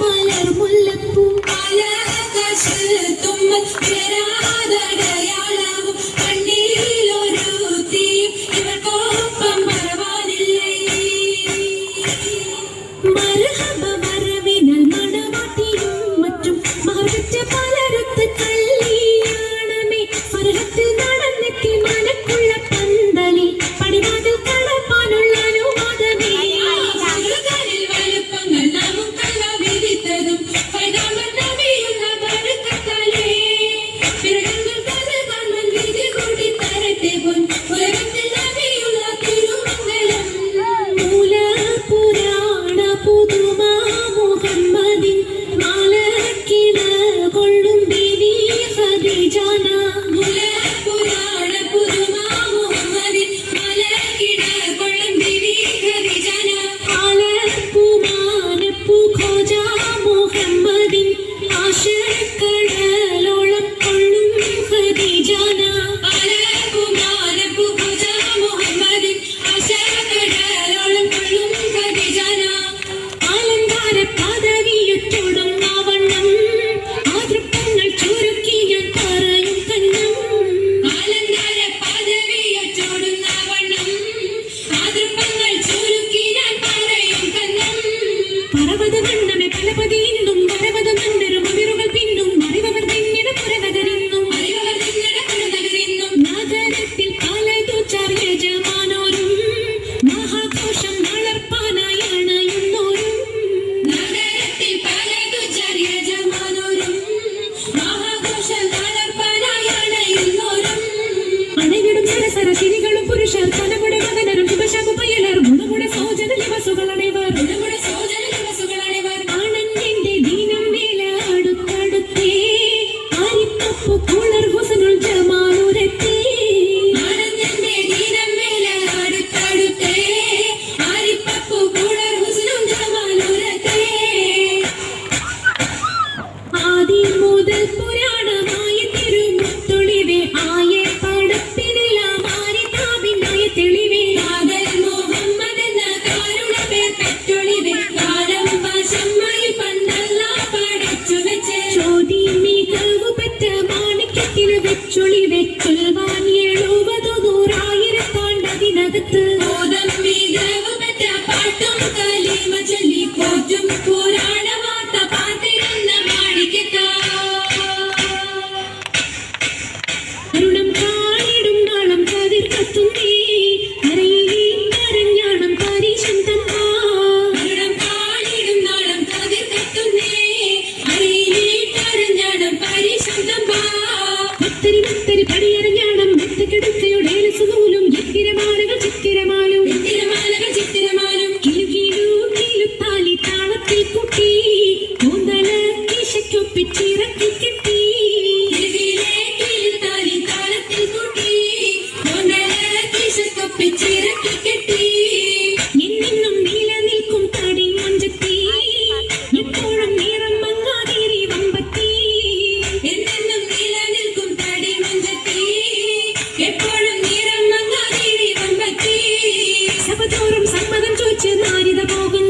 മലർ മുല്ലപ്പൂ ആകാശത്തുമ്മ shoot. പടിയറിഞ്ഞാണം മെത്തക്കെടുത്തയുടേലസ് നൂലും ചിത്തിരമാലകൾ ചിത്തിരമാലും ചിത്തിരമാലകൾ ചിത്തിരമാലും. കിലുകിലു കിലുത്താലി താളത്തിൽ കുട്ടി കൂന്തല കീശയ്ക്കൊപ്പിച്ചിറക്കി ചോദിച്ചു നാരിത പോകും